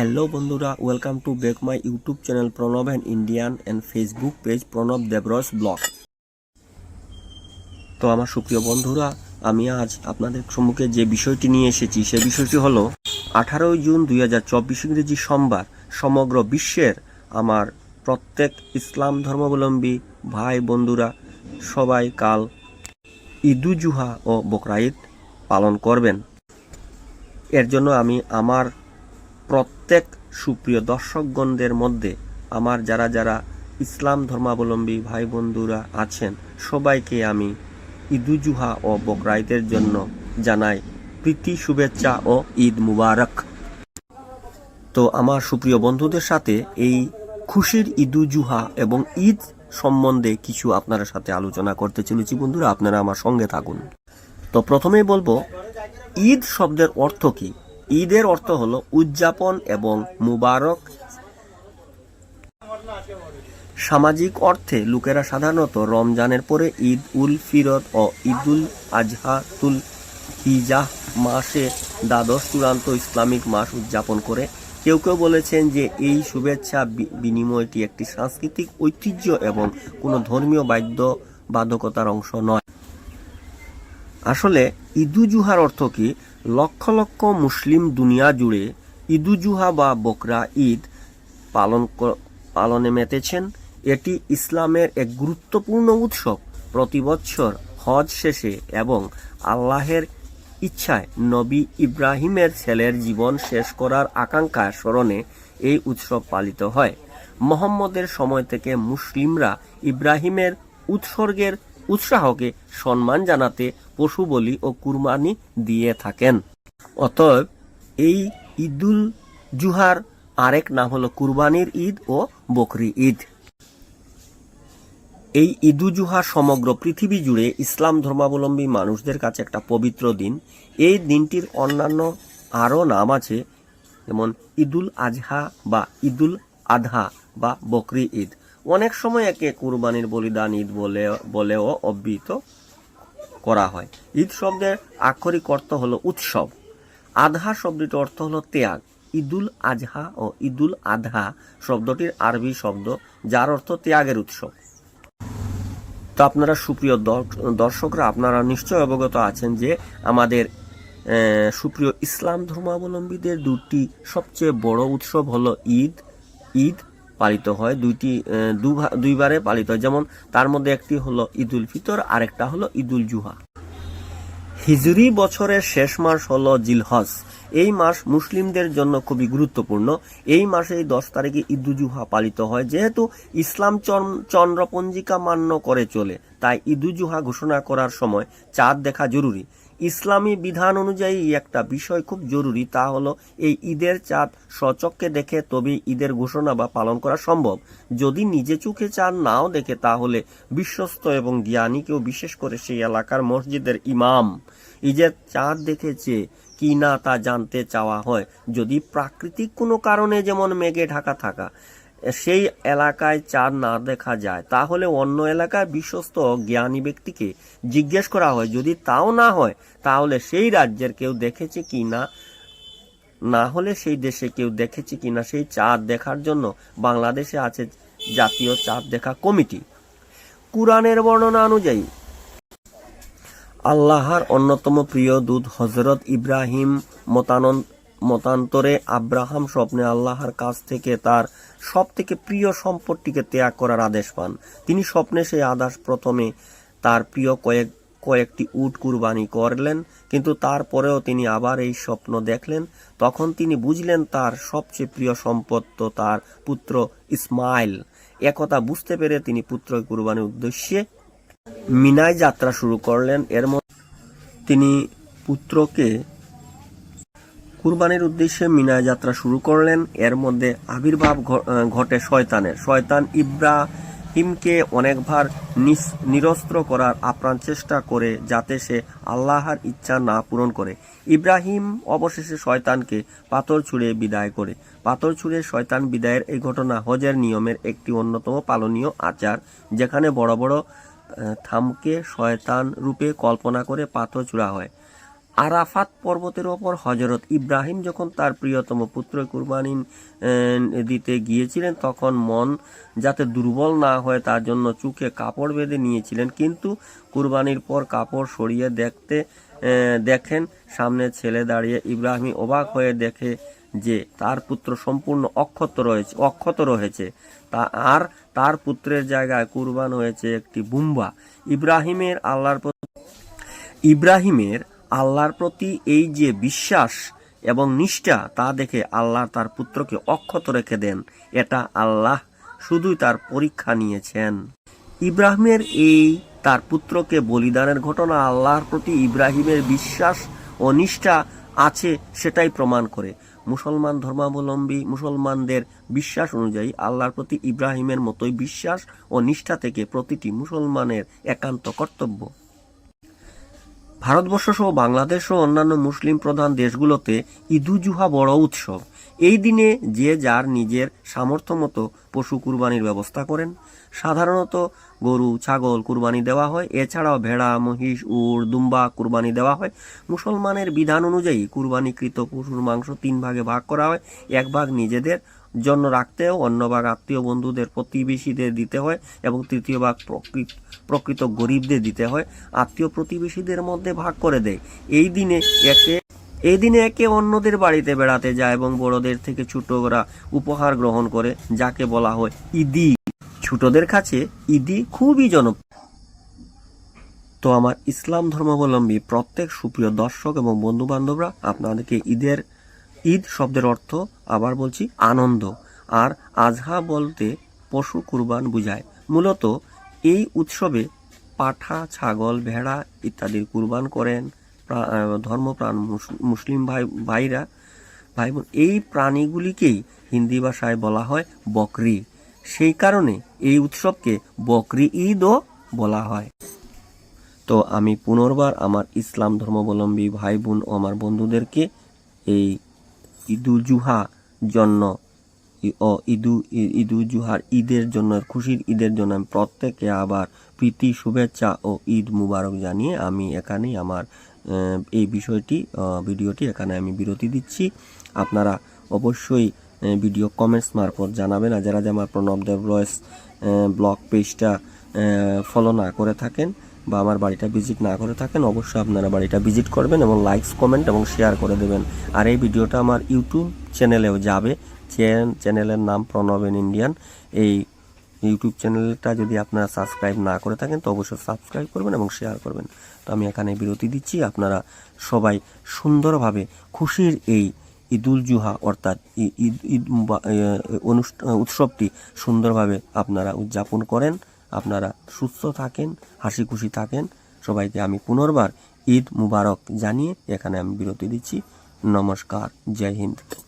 Hello বন্ধুরা welcome to back my YouTube channel Pranab and Indian and Facebook page Pranab Debroy's blog তো আমার সুপ্রিয় বন্ধুরা, আমি আজ আপনাদের সম্মুখে যে বিষয়টি নিয়ে এসেছি, সে বিষয়টি হলো, আঠারোই জুন দুই হাজার চব্বিশ ইংরেজি সোমবার, সমগ্র বিশ্বের আমার প্রত্যেক ইসলাম ধর্মাবলম্বী ভাই বন্ধুরা, সবাই কাল ঈদুজুহা ও বকরা ঈদ পালন করবেন। এর জন্য আমি আমার প্রত্যেক সুপ্রিয় দর্শকগণদের মধ্যে আমার যারা যারা ইসলাম ধর্মাবলম্বী ভাই বন্ধুরা আছেন, সবাইকে আমি ঈদুজুহা ও বকরাইদের জন্য জানাই প্রীতি, শুভেচ্ছা ও ঈদ মুবারক। তো আমার সুপ্রিয় বন্ধুদের সাথে এই খুশির ঈদুজুহা এবং ঈদ সম্বন্ধে কিছু আপনার সাথে আলোচনা করতে চলেছি বন্ধুরা, আপনারা আমার সঙ্গে থাকুন। তো প্রথমেই বলব, ঈদ শব্দের অর্থ কি? ঈদের অর্থ হল উদযাপন এবং মুবারক। সামাজিক অর্থে লোকেরা সাধারণত রমজানের পরে ঈদ উল ফিরত ও ঈদুল আজহাতুল হিজাহ মাসে দ্বাদশ চূড়ান্ত ইসলামিক মাস উদযাপন করে। কেউ কেউ বলেছেন যে এই শুভেচ্ছা বিনিময়টি একটি সাংস্কৃতিক ঐতিহ্য এবং কোনো ধর্মীয় বাধ্য বাধ্যকতার অংশ নয়। আসলে ঈদুজুহার অর্থ কি? লক্ষ লক্ষ মুসলিম দুনিয়া জুড়ে ঈদুজুহা বা বকরা ঈদ পালন পালনে মেতেছেন। এটি ইসলামের এক গুরুত্বপূর্ণ উৎসব। প্রতি বছর হজ শেষে এবং আল্লাহের ইচ্ছায় নবী ইব্রাহিমের ছেলের জীবন শেষ করার আকাঙ্ক্ষা স্মরণে এই উৎসব পালিত হয়। মোহাম্মদের সময় থেকে মুসলিমরা ইব্রাহিমের উৎসর্গের উৎসাহকে সম্মান জানাতে পশু বলি ও কুরবানি দিয়ে থাকেন। অতএব এই ঈদুল জুহার আরেক নাম হলো কুরবানির ঈদ ও বকরি ঈদ। এই ঈদুজুহা সমগ্র পৃথিবী জুড়ে ইসলাম ধর্মাবলম্বী মানুষদের কাছে একটা পবিত্র দিন। এই দিনটির অন্যান্য আরও নাম আছে, যেমন ঈদুল আজহা বা ঈদুল আধা বা বকরি ঈদ। অনেক সময় একে কুরবানির বলিদান ঈদ বলে, বলেও অব্যিত করা হয়। ঈদ শব্দের আক্ষরিক অর্থ হলো উৎসব। আধা শব্দটির অর্থ হলো ত্যাগ। ঈদুল আজহা ও ঈদুল আধা শব্দটির আরবি শব্দ, যার অর্থ ত্যাগের উৎসব। তো আপনারা সুপ্রিয় দর্শ- দর্শকরা, আপনারা নিশ্চয় অবগত আছেন যে আমাদের সুপ্রিয় ইসলাম ধর্মাবলম্বীদের দুটি সবচেয়ে বড় উৎসব হলো ঈদ। ঈদ পালিত হয়, দুইটি দুইবারে পালিত হয়। যেমন তার মধ্যে একটি হলো ঈদুল ফিতর, আরেকটা হলো ঈদুল জুহা। হিজরি বছরের শেষ মাস হলো জিলহজ। এই মাস মুসলিমদের জন্য খুবই গুরুত্বপূর্ণ। এই মাসেই দশ তারিখে ঈদুজুহা পালিত হয়। যেহেতু ইসলাম চন- চন্দ্রপঞ্জিকা মান্য করে চলে, তাই ঈদুজুহা ঘোষণা করার সময় চাঁদ দেখা জরুরি। ইসলামী বিধান অনুযায়ী একটা বিষয় খুব জরুরি, তা হলো এই ঈদের চাঁদ সচককে দেখে তবেই ঈদের ঘোষণা বা পালন করা সম্ভব। যদি নিজে চোখে চাঁদ নাও দেখে, তাহলে বিশ্বস্ত এবং জ্ঞানী কেউ বিশেষ করে সেই এলাকার মসজিদের ইমাম। ঈদের চাঁদ দেখেছে কি না তা জানতে চাওয়া হয়। যদি প্রাকৃতিক কোনো কারণে, যেমন মেঘে ঢাকা থাকা সেই এলাকায় চাঁদ না দেখা যায়, তাহলে অন্য এলাকায় বিশ্বস্ত জ্ঞানী ব্যক্তিকে জিজ্ঞেস করা হয়। যদি তাও না হয়, তাহলে সেই রাজ্যের কেউ দেখেছে কি না? না হলে সেই দেশে কেউ দেখেছে কি না? সেই চাঁদ দেখার জন্য বাংলাদেশে আছে জাতীয় চাঁদ দেখা কমিটি। কুরআনের বর্ণনা অনুযায়ী, আল্লাহর অন্যতম প্রিয় দূত হজরত ইব্রাহিম মতানন মতান্তরে আব্রাহাম স্বপ্নে আল্লাহর কাছ থেকে তার সব থেকে প্রিয় সম্পদটিকে ত্যাগ করার আদেশ পান। তিনি স্বপ্নে সেই আদেশ প্রথমে তার প্রিয় কয়েক কয়েকটি উট কুরবানি করলেন, কিন্তু তারপরেও তিনি আবার এই স্বপ্ন দেখলেন। তখন তিনি বুঝলেন তার সবচেয়ে প্রিয় সম্পদ তো তার পুত্র ইসমাইল। একথা বুঝতে পেরে তিনি পুত্র কুরবানির উদ্দেশ্যে মিনায় যাত্রা শুরু করলেন। এর মধ্যে তিনি পুত্রকে কুরবানির উদ্দেশ্যে মিনায় যাত্রা শুরু করলেন। এর মধ্যে আবির্ভাব ঘটে শয়তানের। শয়তান ইব্রাহিমকে অনেকবার নিরস্ত্র করার আপ্রাণ চেষ্টা করে যাতে সে আল্লাহর ইচ্ছা না পূরণ করে। ইব্রাহিম অবশেষে শয়তানকে পাথর ছুঁড়ে বিদায় করে। পাথর ছুঁড়ে শয়তান বিদায়ের এই ঘটনা হজের নিয়মের একটি অন্যতম পালনীয় আচার, যেখানে বড় বড় থামকে শয়তান রূপে কল্পনা করে পাথর চূড়া হয়। আরাফাত পর্বতের ওপর হজরত ইব্রাহিম যখন তার প্রিয়তম পুত্র কুরবানি দিতে গিয়েছিলেন, তখন মন যাতে দুর্বল না হয় তার জন্য চুকে কাপড় বেঁধে নিয়েছিলেন। কিন্তু কুরবানির পর কাপড় সরিয়ে দেখতে দেখেন, সামনে ছেলে দাঁড়িয়ে ইব্রাহিম অবাক হয়ে দেখে যে তার পুত্র সম্পূর্ণ অক্ষত রয়েছে অক্ষত রয়েছে। তা, আর তার পুত্রের জায়গায় কুরবান হয়েছে একটি বুম্বা। ইব্রাহিমের আল্লাহর ইব্রাহিমের আল্লাহর প্রতি এই যে বিশ্বাস এবং নিষ্ঠা, তা দেখে আল্লাহ তার পুত্রকে অক্ষত রেখে দেন। এটা আল্লাহ শুধুই তার পরীক্ষা নিয়েছেন। ইব্রাহিমের এই তার পুত্রকে বলিদানের ঘটনা আল্লাহর প্রতি ইব্রাহিমের বিশ্বাস ও নিষ্ঠা আছে সেটাই প্রমাণ করে। মুসলমান ধর্মাবলম্বী মুসলমানদের বিশ্বাস অনুযায়ী আল্লাহর প্রতি ইব্রাহিমের মতোই বিশ্বাস ও নিষ্ঠা থেকে প্রতিটি মুসলমানের একান্ত কর্তব্য। ভারতবর্ষ সহ বাংলাদেশ ও অন্যান্য মুসলিম প্রধান দেশগুলোতে ইদুজুহা বড় উৎসব। এই দিনে যে যার নিজের সামর্থ্য মতো পশু কুরবানির ব্যবস্থা করেন। সাধারণত গরু, ছাগল কুরবানি দেওয়া হয়। এছাড়াও ভেড়া, মহিষ, উট, দুম্বা কুরবানি দেওয়া হয়। মুসলমানের বিধান অনুযায়ী কুরবানিকৃত পশুর মাংস তিন ভাগে ভাগ করা হয়। এক ভাগ নিজেদের জন্য রাখতেও অন্য ভাগ আত্মীয় বন্ধুদের, প্রতিবেশীদের দিতে হয় এবং তৃতীয় ভাগ প্রকৃত প্রকৃত গরিবদের দিতে হয়, আত্মীয় প্রতিবেশীদের মধ্যে ভাগ করে দেয়। এই দিনে একে, এই দিনে একে অন্যদের বাড়িতে বেড়াতে যায় এবং বড়দের থেকে ছোটরা উপহার গ্রহণ করে, যাকে বলা হয় ঈদি ছোটদের কাছে ঈদি খুবই জনপ্রিয়। তো আমার ইসলাম ধর্মাবলম্বী প্রত্যেক সুপ্রিয় দর্শক এবং বন্ধু বান্ধবরা আপনাদেরকে ঈদের, ঈদ শব্দের অর্থ আবার বলছি আনন্দ। আর আজহা বলতে পশু কুরবান বুঝায়। মূলত এই উৎসবে পাঠা, ছাগল, ভেড়া ইত্যাদির কুরবান করেন ধর্মপ্রাণ মুস- মুসলিম ভাই, ভাইরা ভাই বোন এই প্রাণীগুলিকেই হিন্দি ভাষায় বলা হয় বকরি। সেই কারণে এই উৎসবকে বকরি ঈদও বলা হয়। তো আমি পুনর্বার আমার ইসলাম ধর্মাবলম্বী ভাই বোন ও আমার বন্ধুদেরকে এই ঈদুল জুহা জন্য ও ঈদু ই- জুহার ঈদের জন্য, খুশির ঈদের জন্য আমি প্রত্যেকে আবার প্রীতি, শুভেচ্ছা ও ঈদ মুবারক জানিয়ে আমি এখানেই আমার এই বিষয়টি ভিডিওটি এখানে আমি বিরতি দিচ্ছি। আপনারা অবশ্যই ভিডিও কমেন্টস মারফত জানাবেন। আর যারা যে আমার প্রণব দেব রয়েস ব্লগ পেজটা ফলো না করে থাকেন বা আমার বাড়িটা ভিজিট না করে থাকেন অবশ্যই আপনারা বাড়িটা ভিজিট করবেন এবং লাইকস কমেন্ট এবং শেয়ার করে দেবেন। আর এই ভিডিওটা আমার ইউটিউব চ্যানেলেও যাবে। চ্যান- চ্যানেলের নাম প্রণব ইন ইন্ডিয়ান এই ইউটিউব চ্যানেলটা যদি আপনারা সাবস্ক্রাইব না করে থাকেন তো অবশ্যই সাবস্ক্রাইব করবেন এবং শেয়ার করবেন। তো আমি এখানে বিরতি দিচ্ছি। আপনারা সবাই সুন্দরভাবে খুশির এই ঈদুল জুহা অর্থাৎ ঈদ ঈদ মুবা- এ, অনুষ্ঠা উৎসবটি সুন্দরভাবে আপনারা উদযাপন করেন। আপনারা সুস্থ থাকেন হাসি খুশি থাকেন। সবাইকে আমি পুনর্বার ঈদ মুবারক জানিয়ে এখানে আমি বিরতি দিচ্ছি। নমস্কার, জয় হিন্দ।